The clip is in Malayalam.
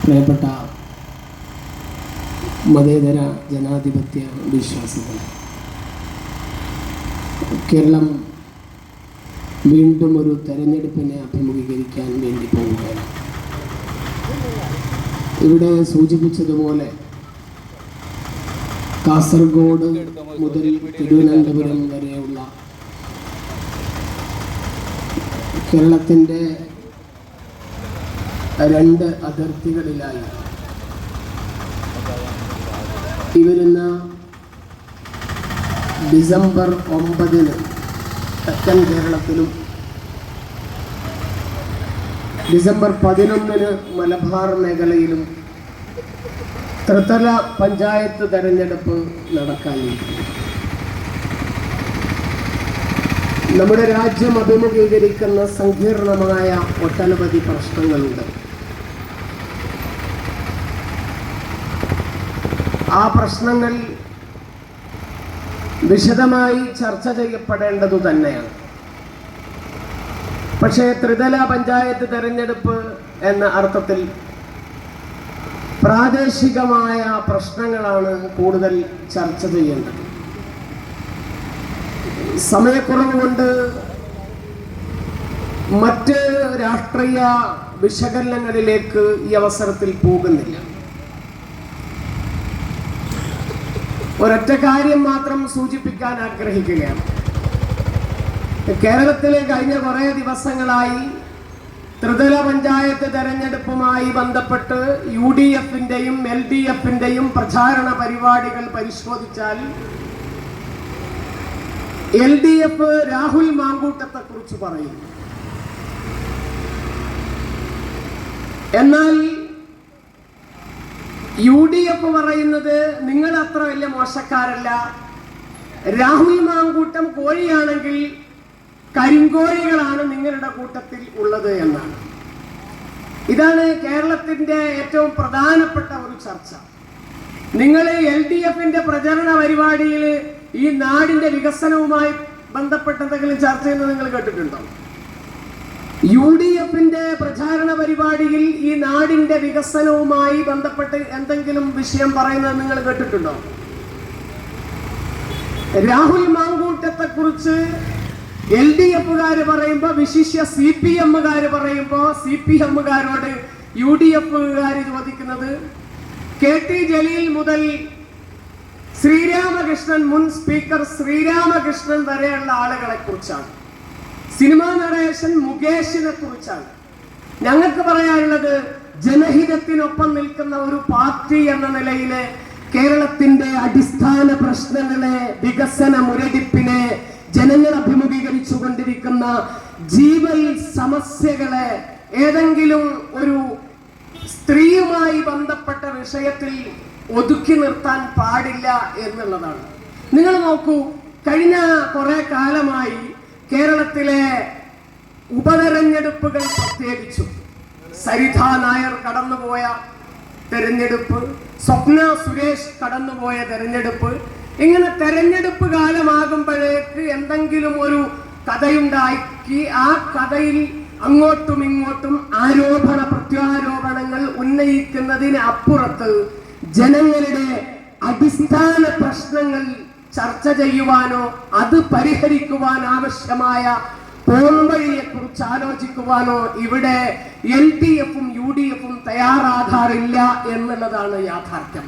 പ്രിയപ്പെട്ട മതേതര ജനാധിപത്യ വിശ്വാസികൾ കേരളം വീണ്ടും ഒരു തെരഞ്ഞെടുപ്പിനെ അഭിമുഖീകരിക്കാൻ വേണ്ടി പോവുകയാണ്. ഇവിടെ സൂചിപ്പിച്ചതുപോലെ കാസർഗോഡ് മുതൽ തിരുവനന്തപുരം വരെയുള്ള കേരളത്തിന്റെ രണ്ട് അതിർത്തികളിലായി. ഈ വരുന്ന ഡിസംബർ ഒമ്പതിന് തെക്കൻ കേരളത്തിലും ഡിസംബർ പതിനൊന്നിന് മലബാർ മേഖലയിലും ത്രിതല പഞ്ചായത്ത് തെരഞ്ഞെടുപ്പ് നടക്കാനിരിക്കുന്നു. നമ്മുടെ രാജ്യം അഭിമുഖീകരിക്കുന്ന സങ്കീർണമായ ഒട്ടനവധി പ്രശ്നങ്ങളുണ്ട്. ആ പ്രശ്നങ്ങൾ വിശദമായി ചർച്ച ചെയ്യപ്പെടേണ്ടതു തന്നെയാണ്. പക്ഷേ ത്രിതല പഞ്ചായത്ത് തെരഞ്ഞെടുപ്പ് എന്ന അർത്ഥത്തിൽ പ്രാദേശികമായ പ്രശ്നങ്ങളാണ് കൂടുതൽ ചർച്ച ചെയ്യേണ്ടത്. സമയക്കുറവ് കൊണ്ട് മറ്റ് രാഷ്ട്രീയ വിശകലനങ്ങളിലേക്ക് ഈ അവസരത്തിൽ പോകുന്നില്ല. ഒരൊറ്റ കാര്യം മാത്രം സൂചിപ്പിക്കാൻ ആഗ്രഹിക്കുകയാണ്. കേരളത്തിലെ കഴിഞ്ഞ കുറേ ദിവസങ്ങളായി ത്രിതല പഞ്ചായത്ത് തെരഞ്ഞെടുപ്പുമായി ബന്ധപ്പെട്ട് യു ഡി എഫിന്റെയും എൽ ഡി എഫിന്റെയും പ്രചാരണ പരിപാടികൾ പരിശോധിച്ചാൽ എൽ ഡി എഫ് രാഹുൽ മാങ്കൂട്ടത്തെ കുറിച്ച് പറയുന്നു എന്നാൽ യു ഡി എഫ് പറയുന്നത് നിങ്ങൾ അത്ര വലിയ മോശക്കാരല്ല. രാഹുൽ മാങ്കൂട്ടം കോഴിയാണെങ്കിൽ കരിങ്കോഴികളാണ് നിങ്ങളുടെ കൂട്ടത്തിൽ ഉള്ളത് എന്നാണ്. ഇതാണ് കേരളത്തിന്റെ ഏറ്റവും പ്രധാനപ്പെട്ട ഒരു ചർച്ച. നിങ്ങൾ എൽ ഡി എഫിന്റെ പ്രചരണ പരിപാടിയിൽ ഈ നാടിന്റെ വികസനവുമായി ബന്ധപ്പെട്ട എന്തെങ്കിലും ചർച്ച ചെയ്യുന്നത് നിങ്ങൾ കേട്ടിട്ടുണ്ടോ? യു ഡി എഫിന്റെ പ്രചാരണ പരിപാടിയിൽ ഈ നാടിന്റെ വികസനവുമായി ബന്ധപ്പെട്ട് എന്തെങ്കിലും വിഷയം പറയുന്നത് നിങ്ങൾ കേട്ടിട്ടുണ്ടോ? രാഹുൽ മാങ്കൂട്ടത്തെ കുറിച്ച് എൽ ഡി എഫുകാര് പറയുമ്പോ വിശിഷ്യ സി പി എമ്മുകാർ പറയുമ്പോ സി പി എമ്മുകാരോട് യു ഡി എഫുകാർ ചോദിക്കുന്നത് കെ ടി ജലീൽ മുതൽ ശ്രീരാമകൃഷ്ണൻ മുൻ സ്പീക്കർ ശ്രീരാമകൃഷ്ണൻ വരെയുള്ള ആളുകളെ കുറിച്ചാണ് സിനിമാ നടേശൻ മുകേഷിനെ കുറിച്ചാണ്. ഞങ്ങൾക്ക് പറയാനുള്ളത് ജനഹിതത്തിനൊപ്പം നിൽക്കുന്ന ഒരു പാർട്ടി എന്ന നിലയിൽ കേരളത്തിന്റെ അടിസ്ഥാന പ്രശ്നങ്ങളെ വികസന മുരടിപ്പിനെ ജനങ്ങൾ അഭിമുഖീകരിച്ചു കൊണ്ടിരിക്കുന്ന ജീവൽ സമസ്യകളെ ഏതെങ്കിലും ഒരു സ്ത്രീയുമായി ബന്ധപ്പെട്ട വിഷയത്തിൽ ഒതുക്കി നിർത്താൻ പാടില്ല എന്നുള്ളതാണ്. നിങ്ങൾ നോക്കൂ കഴിഞ്ഞ കുറെ കാലമായി കേരളത്തിലെ ഉപതെരഞ്ഞെടുപ്പുകൾ പ്രത്യേകിച്ചും സരിത നായർ കടന്നുപോയ തെരഞ്ഞെടുപ്പ് സ്വപ്ന സുരേഷ് കടന്നുപോയ തെരഞ്ഞെടുപ്പ് ഇങ്ങനെ തെരഞ്ഞെടുപ്പ് കാലമാകുമ്പോഴേക്ക് എന്തെങ്കിലും ഒരു കഥയുണ്ടാക്കി ആ കഥയിൽ അങ്ങോട്ടും ഇങ്ങോട്ടും ആരോപണ പ്രത്യാരോപണങ്ങൾ ഉന്നയിക്കുന്നതിന് അപ്പുറത്ത് ജനങ്ങളുടെ അടിസ്ഥാന പ്രശ്നങ്ങൾ ചർച്ച ചെയ്യുവാനോ അത് പരിഹരിക്കുവാൻ ആവശ്യമായ പോംവഴിയെ കുറിച്ച് ആലോചിക്കുവാനോ ഇവിടെ എൽ ഡി എഫും യു ഡി എഫും തയ്യാറാകാറില്ല എന്നുള്ളതാണ് യാഥാർത്ഥ്യം.